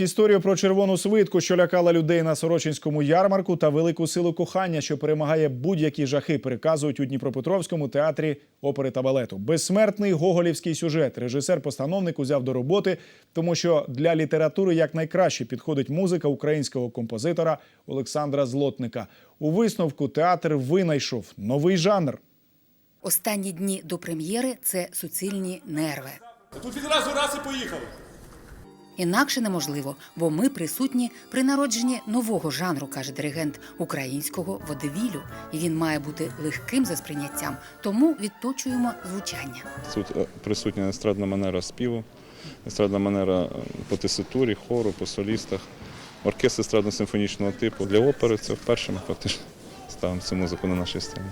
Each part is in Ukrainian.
Історію про червону свитку, що лякала людей на Сорочинському ярмарку, та велику силу кохання, що перемагає будь-які жахи, переказують у Дніпропетровському театрі опери та балету. Безсмертний гоголівський сюжет. Режисер-постановник узяв до роботи, тому що для літератури якнайкраще підходить музика українського композитора Олександра Злотника. У висновку театр винайшов новий жанр. Останні дні до прем'єри це суцільні нерви. Тут відразу раз і поїхали. Інакше неможливо, бо ми присутні при народженні нового жанру, каже диригент українського водевілю, і він має бути легким за сприйняттям. Тому відточуємо звучання. Тут е, присутня естрадна манера співу, естрадна манера е, по теситурі, хору, по солістах, оркестр естрадно-симфонічного типу. Для опери це вперше ми фактично ставимо цю музику на нашій сцені.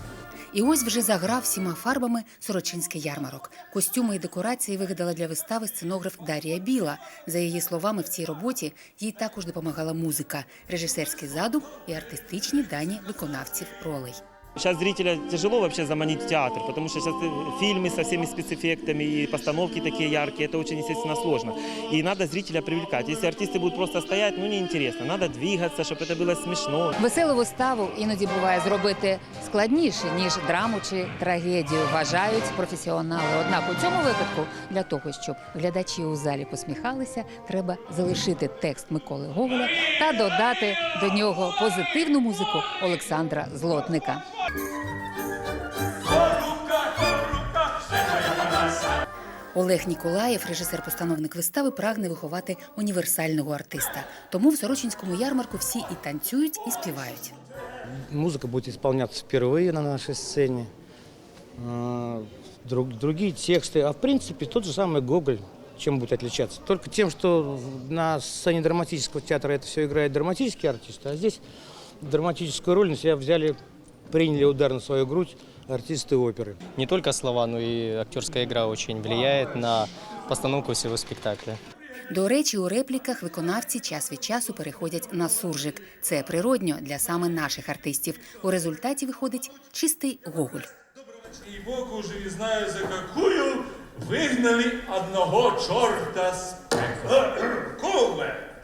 І ось вже заграв всіма фарбами Сорочинський ярмарок. Костюми і декорації вигадала для вистави сценограф Дарія Біла. За її словами, в цій роботі їй також допомагала музика, режисерський задум і артистичні дані виконавців ролей. Сейчас зрителя тяжело вообще заманить в театр, потому что сейчас фильмы со всеми спецэффектами и постановки такие яркие, это очень, естественно, сложно. И надо зрителя привлекать. Если артисты будут просто стоять, ну неинтересно. Надо двигаться, чтобы это было смешно. Веселу виставу іноді буває зробити складніше ніж драму чи трагедію. Вважають професіонали. Однак у цьому випадку для того, щоб глядачі у залі посміхалися, треба залишити текст Миколи Гоголя та додати до нього позитивну музику Олександра Злотника. Олег Ніколаєв, режисер-постановник вистави, прагне виховати універсального артиста. Тому в Сорочинському ярмарку всі і танцюють, і співають. Музыка будет исполняться впервые на нашей сцене. А, друг- другие тексты. А в принципе тот же самый Гоголь. Чем будет отличаться? Только тем, что на сцене драматического театра это все играет драматические артисты, а здесь драматическую роль на себя взяли, приняли удар на свою грудь артисты оперы. не только слова, но и актерская игра очень влияет на постановку всего спектакля. До речі, у репліках виконавці час від часу переходять на суржик. Це природньо для саме наших артистів. У результаті виходить чистий гоголь. И Бог уже не знаю за какую выгнали одного черта с пекла.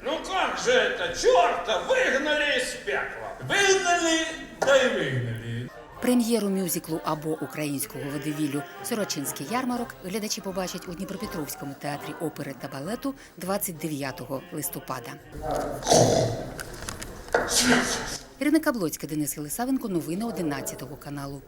Ну как же это, черта выгнали из пекла? Вигнали, да й вигнали. Прем'єру мюзиклу або українського водевілю Сорочинський ярмарок глядачі побачать у Дніпропетровському театрі опери та балету 29 листопада. Ірина Каблоцька, Денис Єлисавенко. Новини 11 каналу.